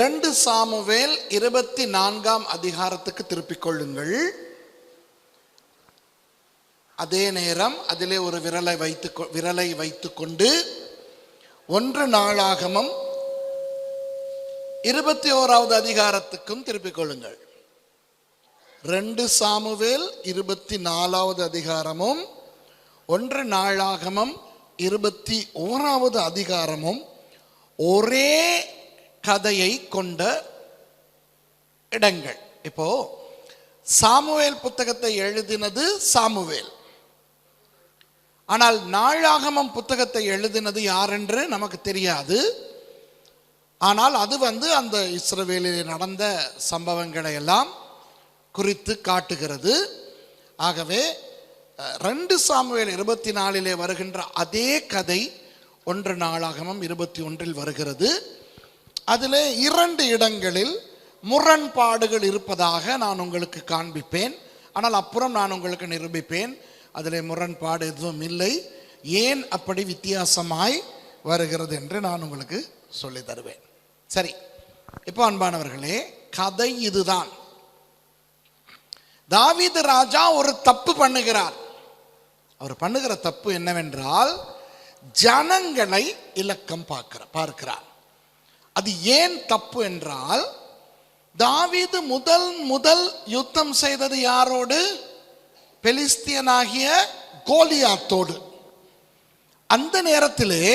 ரெண்டு சாமுவேல் இருபத்தி நான்காம் அதிகாரத்துக்கு திருப்பிக் கொள்ளுங்கள். அதே நேரம் அதிலே ஒரு விரலை வைத்து விரலை வைத்துக்கொண்டு ஒன்று நாளாகமும் இருபத்தி ஓராவது அதிகாரத்துக்கும் திருப்பிக் கொள்ளுங்கள். ரெண்டு சாமுவேல் இருபத்தி நாலாவது அதிகாரமும் ஒன்று நாளாகமும் இருபத்தி ஓராவது அதிகாரமும் ஒரே கதையை கொண்ட இடங்கள். இப்போ சாமுவேல் புத்தகத்தை எழுதினது சாமுவேல். ஆனால் நாளாகமம் புத்தகத்தை எழுதினது யார் என்று நமக்கு தெரியாது. ஆனால் அது வந்து அந்த இஸ்ரவேலில் நடந்த சம்பவங்களை எல்லாம் குறித்து காட்டுகிறது. ஆகவே ரெண்டு சாமுவேல் இருபத்தி நாலிலே வருகின்ற அதே கதை ஒன்று நாளாகமம் இருபத்தி ஒன்றில் வருகிறது. அதிலே இரண்டு இடங்களில் முரண்பாடுகள் இருப்பதாக நான் உங்களுக்கு காண்பிப்பேன். ஆனால் அப்புறம் நான் உங்களுக்கு நிரூபிப்பேன். அதிலே முரண்பாடு எதுவும் இல்லை. ஏன் அப்படி வித்தியாசமாய் வருகிறது என்று நான் உங்களுக்கு சொல்லி தருவேன். சரி இப்போ அன்பானவர்களே கதை இதுதான். தாவீது ராஜா ஒரு தப்பு பண்ணுகிறார். அவர் பண்ணுகிற தப்பு என்னவென்றால் ஜனங்களை இலக்கம் பார்க்கிற பார்க்கிறார். அது ஏன் தப்பு என்றால் தாவீது முதல் முதல் யுத்தம் செய்தது யாரோடு? பெலிஸ்தியனாகிய கோலியாத்தோடு. அந்த நேரத்திலே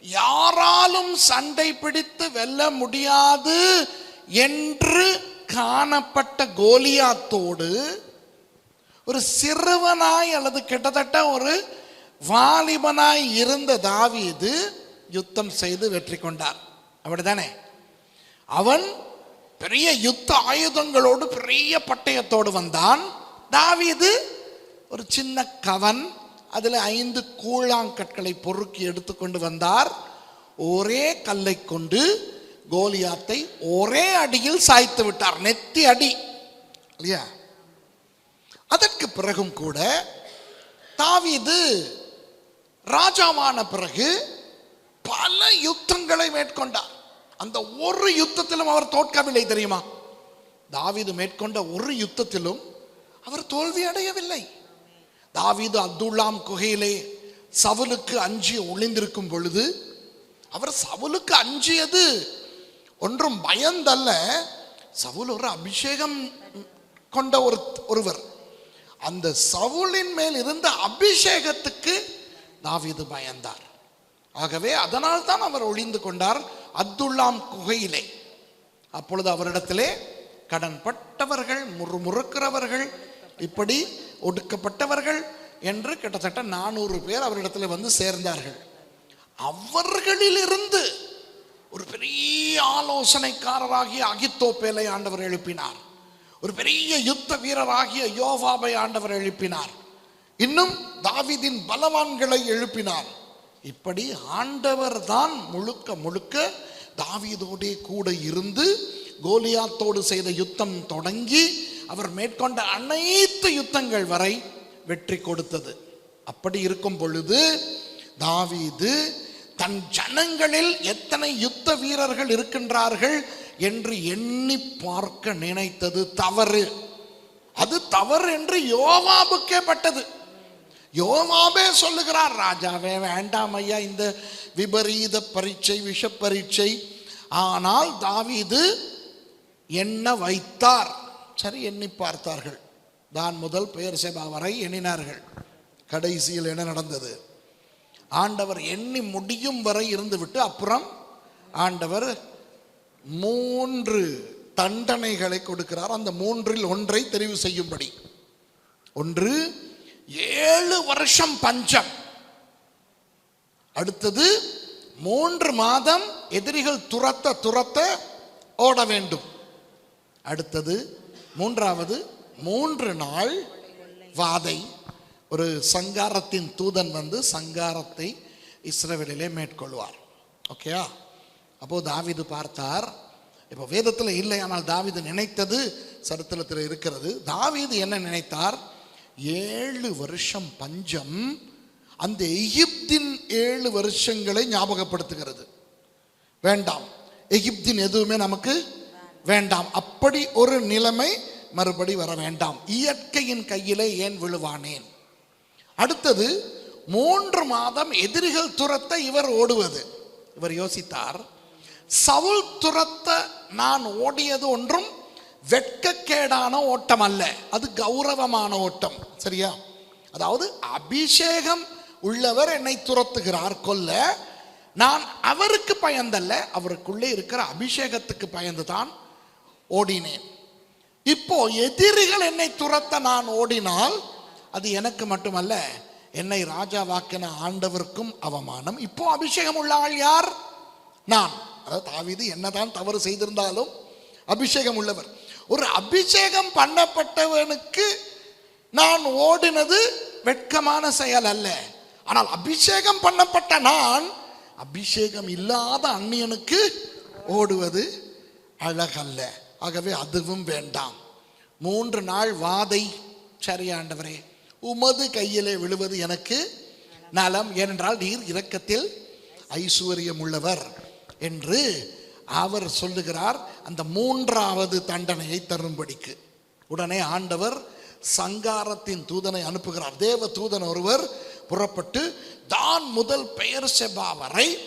யாராலும் சண்டை பிடித்து வெல்ல முடியாது என்று காணப்பட்ட கோலியாத்தோடு ஒரு சிறுவனாய் அல்லது கிட்டத்தட்ட ஒரு வாலிபனாய் இருந்த தாவீது யுத்தம் செய்து வெற்றி கொண்டார். அப்படிதானே அவன் பெரிய யுத்த ஆயுதங்களோடு பெரிய பட்டயத்தோடு வந்தான். தாவீது ஒரு சின்ன கவன் அதில் ஐந்து கூழாங்கற்களை பொறுக்கி எடுத்துக்கொண்டு வந்தார். ஒரே கல்லை கொண்டு கோலியாத்தை ஒரே அடியில் சாய்த்து விட்டார். நெத்தி அடி இல்லையா? அதற்கு பிறகும் கூட தாவீது ராஜாவான பிறகு பல யுத்தங்களை மேற்கொண்டார். அந்த ஒரு யுத்தத்திலும் அவர் தோற்கவில்லை தெரியுமா? தாவீது மேற்கொண்ட ஒரு யுத்தத்திலும் அவர் தோல்வி அடையவில்லை. தாவீது அப்துல்லாம் குகையிலே சவுலுக்கு அஞ்சி ஒளிந்திருக்கும் பொழுது அவர் சவுலுக்கு அஞ்சியது ஒன்றும் பயந்தல்ல. சவுல் ஒரு அபிஷேகம் கொண்ட ஒரு ஒருவர். அந்த சவுலின் மேல் இருந்த அபிஷேகத்துக்கு தாவீது பயந்தார். ஆகவே அதனால் தான் அவர் ஒளிந்து கொண்டார். அப்துல்லாம் குகையிலே. அப்பொழுது அவரிடத்திலே கடன்பட்டவர்கள் முறுமுறுக்கிறவர்கள் இப்படி ஒடுக்கப்பட்டவர்கள் என்று கிட்டத்தட்ட நானூறு பேர் அவரிடத்தில் வந்து சேர்ந்தார்கள். அவர்களிலிருந்து ஒரு பெரிய ஆலோசனைக்காரராகிய அகித்தோப்பேலை ஆண்டவர் எழுப்பினார். ஒரு பெரிய யுத்த வீரராகிய யோவாபை ஆண்டவர் எழுப்பினார். இன்னும் தாவிதின் பலவான்களை எழுப்பினார். இப்படி ஆண்டவர் தான் முழுக்க முழுக்க தாவீதோடே கூட இருந்து கோலியாத்தோடு செய்த யுத்தம் தொடங்கி அவர் மேற்கொண்ட அனைத்து யுத்தங்கள் வரை வெற்றி கொடுத்தது. அப்படி இருக்கும் பொழுது தாவீது தன் ஜனங்களில் எத்தனை யுத்த வீரர்கள் இருக்கின்றார்கள் என்று எண்ணி பார்க்க நினைத்தது தவறு. அது தவறு என்று யோவாபுக்கே பட்டது. யோவாபே சொல்லுகிறார் ராஜாவே வேண்டாம் ஐயா இந்த விபரீத பரீட்சை விஷ பரீட்சை ஆனால் தாவீது என்ன வைத்தார்? சரி எண்ணி பார்த்தார்கள். தான் முதல் பெயர் சேபா வரை எண்ணினார்கள். கடைசியில் என்ன நடந்தது? ஆண்டவர் எண்ணி முடியும் வரை இருந்துவிட்டு அப்புறம் ஆண்டவர் மூன்று தண்டனைகளை கொடுக்கிறார். அந்த மூன்றில் ஒன்றை தெரிவு செய்யும்படி. ஒன்று ஏழு வருஷம் பஞ்சம். அடுத்தது மூன்று மாதம் எதிரிகள் துரத்த துரத்த ஓட வேண்டும். அடுத்தது மூன்றாவது மூன்று நாள் வாதை. ஒரு சங்காரத்தின் தூதன் வந்து சங்காரத்தை இஸ்ரவேலிலே மேற்கொள்வார். ஓகேயா அப்போது தாவீது பார்த்தார் இப்போ வேதத்தில் இல்லை ஆனால் தாவிது நினைத்தது சரித்திரத்தில் இருக்கிறது. தாவீது என்ன நினைத்தார்? ஏழு வருஷம் பஞ்சம் அந்த எகிப்தின் ஏழு வருஷங்களை ஞாபகப்படுத்துகிறது. வேண்டாம். எகிப்தின் எதுவுமே நமக்கு வேண்டாம். அப்படி ஒரு நிலைமை மறுபடி வர வேண்டாம். இயற்கையின் கையிலே ஏன் விழுவானேன்? அடுத்தது மூன்று மாதம் எதிரிகள் துரத்த இவர் ஓடுவது. இவர் யோசித்தார் சவுல் துரத்த நான் ஓடியது ஒன்றும் வெட்கக்கேடான ஓட்டம் அல்ல அது கௌரவமான ஓட்டம். சரியா? அதாவது அபிஷேகம் உள்ளவர் என்னை துரத்துகிறார் கொல்ல. நான் அவருக்கு பயந்தல்ல அவருக்குள்ளே இருக்கிற அபிஷேகத்துக்கு பயந்துதான் ஓடினேன். இப்போ எதிரிகள் என்னை துரத்த நான் ஓடினால் அது எனக்கு மட்டுமல்ல என்னை ராஜாவாக்கின ஆண்டவருக்கும் அவமானம். இப்போ அபிஷேகம் உள்ள ஆள் யார்? நான். அதாவது தாவீது என்னதான் தவறு செய்திருந்தாலும் அபிஷேகம் உள்ளவர். ஒரு அபிஷேகம் பண்ணப்பட்டவனுக்கு நான் ஓடினது வெட்கமான செயல் அல்ல. ஆனால் அபிஷேகம் பண்ணப்பட்ட நான் அபிஷேகம் இல்லாத அந்நியனுக்கு ஓடுவது அழகல்ல. ஆகவே அதுவும் வேண்டாம். மூன்று நாள் வாதை. சரியாண்டவரே உமது கையிலே விழுவது எனக்கு நலம். ஏனென்றால் நீர் இரக்கத்தில் ஐஸ்வர்யம் உள்ளவர் என்று அவர் சொல்லுகிறார் அந்த மூன்றாவது தண்டனையை தரும்படிக்கு. உடனே ஆண்டவர் சங்காரத்தின் தூதனை அனுப்புகிறார். தேவ தூதன் ஒருவர் புறப்பட்டு தான் முதல் பெயர் செபா வரை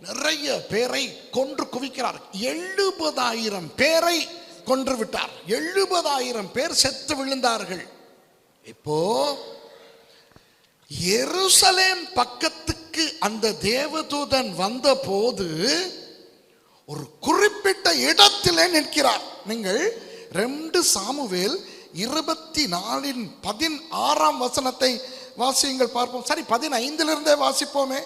நிறைய பேரை கொன்று குவிக்கிறார். எழுபதாயிரம் பேரை கொன்று விட்டார். எழுபதாயிரம் பேர் செத்து விழுந்தார்கள். இப்போ எருசலேம் பக்கத்துக்கு அந்த தேவதூதன் வந்த போது ஒரு குறிப்பிட்ட இடத்திலே நிற்கிறார். நீங்கள் ரெண்டு சாமுவேல் இருபத்தி நாலின் பதினாறாம் வசனத்தை வாசியுங்கள் பார்ப்போம். சரி பதினைந்திலிருந்தே வாசிப்போமே.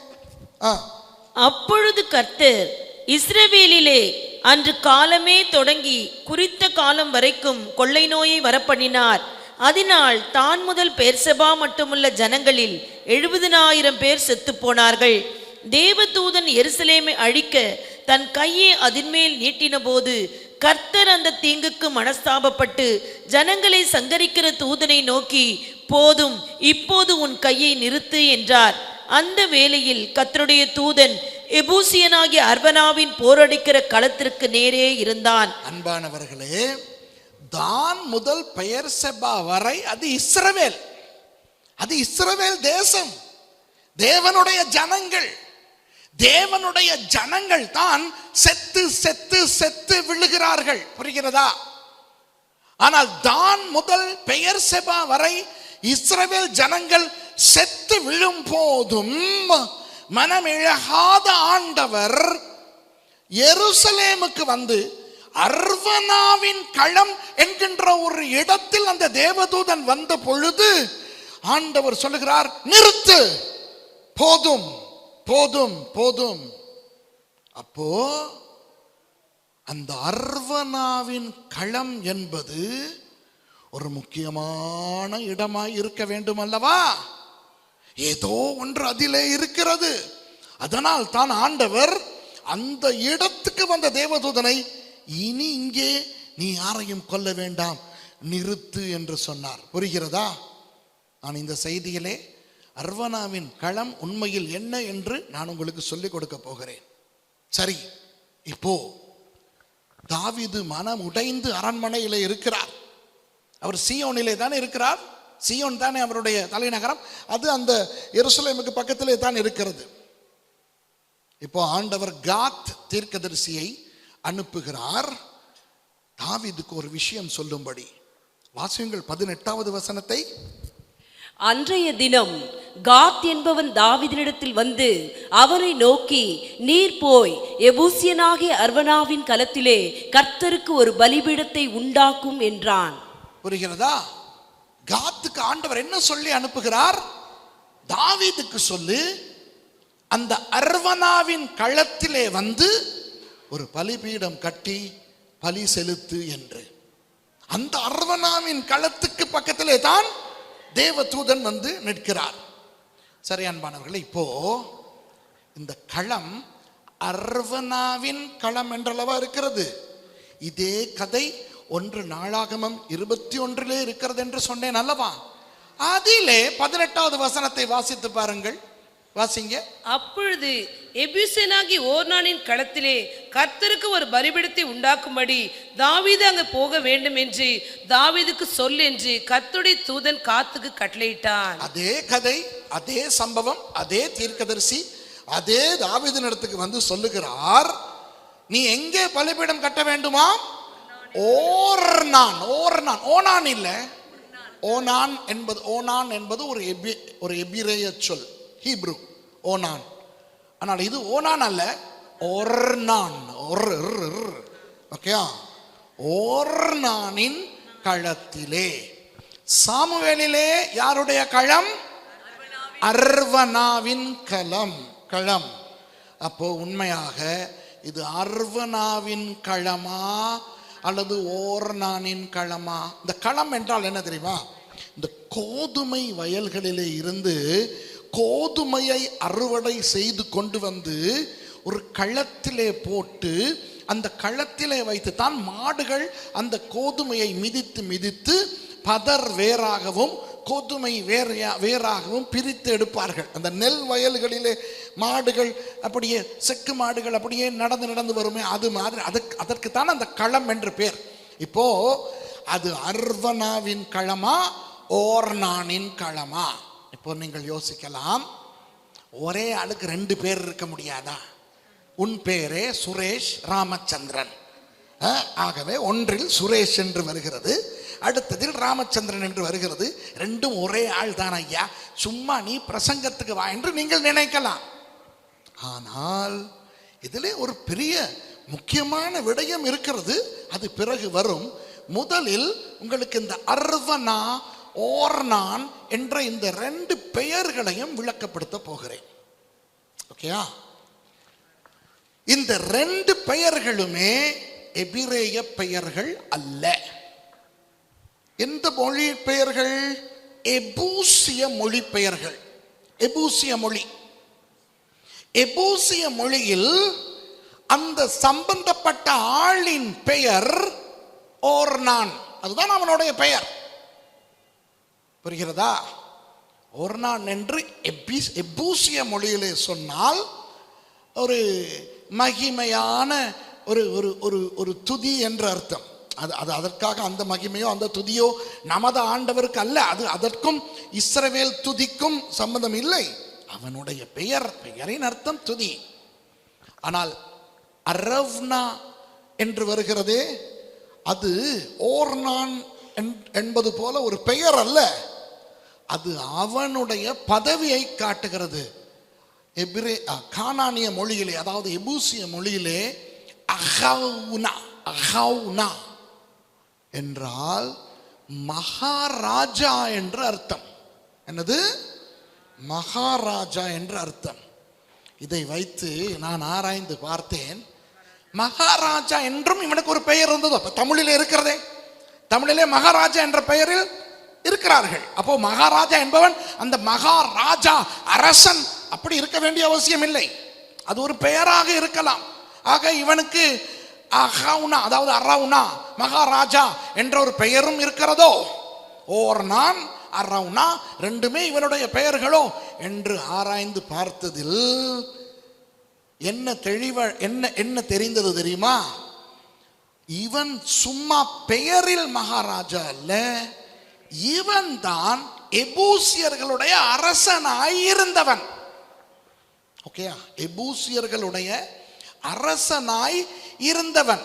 ஆ. அப்பொழுது கர்த்தர் இஸ்ரவேலிலே அன்று காலமே தொடங்கி குறித்த காலம் வரைக்கும் கொள்ளை நோயை வரப்பண்ணினார். அதனால் தான் முதல் பேர்சபா மட்டுமுள்ள ஜனங்களில் எழுபதினாயிரம் பேர் செத்துப் போனார்கள். தேவதூதன் எருசலேமை அழிக்க தன் கையை அதின்மேல் நீட்டின போது கர்த்தர் அந்த தீங்குக்கு மனஸ்தாபப்பட்டு ஜனங்களை சங்கரிக்கிற தூதனை நோக்கி போதும் இப்போது உன் கையை நிறுத்து என்றார். அந்த வேளையில் கர்த்தருடைய தூதன் எபூசியனாகிய அர்வனாவின் போரடிக்கிற களத்திற்கு நேரே இருந்தான். அன்பானவர்களே தான் முதல் பெயர் செபா வரை அது இஸ்ரவேல். அது இஸ்ரவேல் தேசம். தேவனுடைய ஜனங்கள். தேவனுடைய ஜனங்கள் தான் செத்து செத்து செத்து விழுகிறார்கள். புரிகிறதா? ஆனால் தான் முதல் பெயர் செபா வரை இஸ்ரவேல் ஜனங்கள் செத்து விழும் போதும் மனமிழகாத ஆண்டவர் எருசலேமுக்கு வந்து அர்வனாவின் களம் என்கின்ற ஒரு இடத்தில் அந்த தேவதூதன் வந்த பொழுது ஆண்டவர் சொல்லுகிறார் நிறுத்து போதும். போதும் போதும். அப்போ அந்த அர்வனாவின் களம் என்பது ஒரு முக்கியமான இடமாய் இருக்க வேண்டும் அல்லவா ஏதோ ஒன்று அதிலே இருக்கிறது. அதனால் தான் ஆண்டவர் அந்த இடத்துக்கு வந்த தேவதூதனை இனி இங்கே நீ யாரையும் கொல்ல வேண்டாம் நிறுத்து என்று சொன்னார். புரிகிறதா? நான் இந்த செய்தியிலே அர்வனாவின் களம் உண்மையில் என்ன என்று நான் உங்களுக்கு சொல்லிக் கொடுக்க போகிறேன். சரி இப்போ தாவிது மனம் உடைந்து அரண்மனையிலே இருக்கிறார். அவர் சியோனிலே தானே இருக்கிறார்? சியோன் தானே அவருடைய தலைநகரம்? அது அந்த எருசலேமுக்கு பக்கத்திலே தான் இருக்கிறது. இப்போ ஆண்டவர் காத் தீர்க்கதரிசியை அனுப்புகிறார். தாவிதுக்கு ஒரு விஷயம் சொல்லும்படி. வாசியங்கள் பதினெட்டாவது வசனத்தை அன்றைய தினம் காத் என்பவன் தாவிதனிடத்தில் வந்து அவனை நோக்கி நீர் போய் எபூசியனாகிய அர்வனாவின் களத்திலே கர்த்தருக்கு ஒரு பலிபீடத்தை உண்டாக்கும் என்றான். புரிகிறதா? காத்துக்கு ஆண்டவர் என்ன சொல்லி அனுப்புகிறார்? தாவீதுக்கு சொல்லு அந்த அர்வனாவின் களத்திலே வந்து ஒரு பலிபீடம் கட்டி பலி செலுத்து என்று. அந்த அர்வனாவின் களத்துக்கு பக்கத்திலே தான் தேவதூதன் வந்து நிற்கிறார். சரி அன்பானவர்களே இப்போ இந்த களம் அர்வனாவின் களம் என்றளவா இருக்கிறது? இதே கதை ஒன்று நாளாகமம் இருபத்தி ஒன்றிலே இருக்கிறது என்று சொன்னேன் அல்லவா? அதிலே பதினெட்டாவது வசனத்தை வாசித்து பாருங்கள். வாசிங்க. அப்பொழுது எபியூசனாகி ஓர்னானின் களத்திலே கர்த்தருக்கு ஒரு பலிபீடத்தை உண்டாக்கும்படி தாவீது அங்கு போக வேண்டும் என்று தாவீதுக்கு சொல் என்று கர்த்தருடைய தூதன் காத்துக்கு கட்டளையிட்டான். அதே கதை அதே சம்பவம் அதே தீர்க்கதரிசி அதே தாவீதின் இடத்துக்கு வந்து சொல்லுகிறார். நீ எங்கே பலிபீடம் கட்ட வேண்டுமா? ஓர்னான் ஓர்னான் ஓனான் இல்ல. ஓனான் என்பது ஓனான் என்பது ஒரு எபி ஒரு எபிரேய சொல் ஹீப்ரு. ஓனான் ஆனால் இது ஓனான் அல்ல ஒர்னான் ஒர் ஓகேயா ஓர்னானின் களத்திலே. சாமுவேலிலே யாருடைய களம்? அர்வனாவின் களம். களம். அப்போ உண்மையாக இது அர்வனாவின் களமா அல்லது ஓர்னானின் களமா? இந்த களம் என்றால் என்ன தெரியுமா? இந்த கோதுமை வயல்களிலே இருந்து கோதுமையை அறுவடை செய்து கொண்டு வந்து ஒரு களத்திலே போட்டு அந்த களத்திலே வைத்து தான் மாடுகள் அந்த கோதுமையை மிதித்து மிதித்து பதர் வேறாகவும் கோதுமை வேறையா வேறாகவும் பிரித்து எடுப்பார்கள். அந்த நெல் வயல்களிலே மாடுகள் அப்படியே செக்கு மாடுகள் அப்படியே நடந்து நடந்து வருமே அது மாதிரி அதுக்கு அதற்கு தான் அந்த களம் என்று பேர். இப்போ அது அர்வனாவின் களமா ஓர்னானின் களமா? இப்போ நீங்கள் யோசிக்கலாம் ஒரே ஆளுக்கு ரெண்டு பேர் இருக்க முடியாதா? உன் பேரே சுரேஷ் ராமச்சந்திரன். ஆகவே ஒன்றில் சுரேஷ் என்று வருகிறது அடுத்ததில் ராமச்சந்திரன் என்று வருகிறது. ரெண்டும் ஒரே ஆள் தான் ஐயா. சும்மா நீ பிரசங்கத்துக்கு வா என்று நீங்கள் நினைக்கலாம். ஆனால் இதிலே ஒரு பெரிய முக்கியமான விடயம் இருக்கிறது. அது பிறகு வரும். முதலில் உங்களுக்கு இந்த அர்வனா ஓர்னான் என்ற இந்த ரெண்டு பெயர்களையும் விளக்கப்படுத்த போகிறேன். ஓகேயா இந்த ரெண்டு பெயர்களுமே எபிரேய பெயர்கள் அல்ல. எந்த மொழி பெயர்கள்? எபூசிய மொழி பெயர்கள். எபூசிய மொழி. எபூசிய மொழியில் அந்த சம்பந்தப்பட்ட ஆளின் பெயர் ஓர்னான் அதுதான் அவனுடைய பெயர். புரிகிறதா? ஓர்னான் என்று எப்பீஸ் எப்பூசிய மொழியிலே சொன்னால் ஒரு மகிமையான ஒரு ஒரு ஒரு ஒரு துதி என்ற அர்த்தம். அது அது அதற்காக அந்த மகிமையோ அந்த துதியோ நமது ஆண்டவருக்கு அல்ல. அது அதற்கும் இஸ்ரவேல் துதிக்கும் சம்பந்தம் இல்லை. அவனுடைய பெயர் பெயரின் அர்த்தம் துதி. ஆனால் அரவ்னா என்று வருகிறதே அது ஓர்னான் என்- என்பது போல ஒரு பெயர் அல்ல. அது அவனுடைய பதவியை காட்டுகிறது. எபிரே அ, கானானிய மொழியிலே அதாவது எபூசிய மொழியிலே அஹவுனா அஹவுனா என்றால் மகாராஜா என்று அர்த்தம். என்னது? மகாராஜா என்று அர்த்தம். இதை வைத்து நான் ஆராய்ந்து பார்த்தேன். மகாராஜா என்றும் இவனுக்கு ஒரு பெயர் இருந்தது. அப்ப தமிழிலே இருக்கிறதே. தமிழிலே மகாராஜா என்ற பெயரில் இருக்கிறார்கள். அப்போ மகாராஜா என்பவன் அந்த மகாராஜா அரசன் அப்படி இருக்க வேண்டிய அவசியம் இல்லை. அது ஒரு பெயராக இருக்கலாம். ஆக இவனுக்கு அஹவுனா அதாவது அரவுனா மகாராஜா என்ற ஒரு பெயரும் இருக்கிறதோ? ஓர் நான் அரவுனா ரெண்டுமே இவனுடைய பெயர்களோ? என்று ஆராய்ந்து பார்த்ததில் என்ன தெளிவ என்ன என்ன தெரிந்தது தெரியுமா? இவன் சும்மா பெயரில் மகாராஜா அல்ல இவன் தான் எபூசியர்களுடைய அரசனாய் இருந்தவன் ஓகேயா எபூசியர்களுடைய அரசனாய் இருந்தவன்.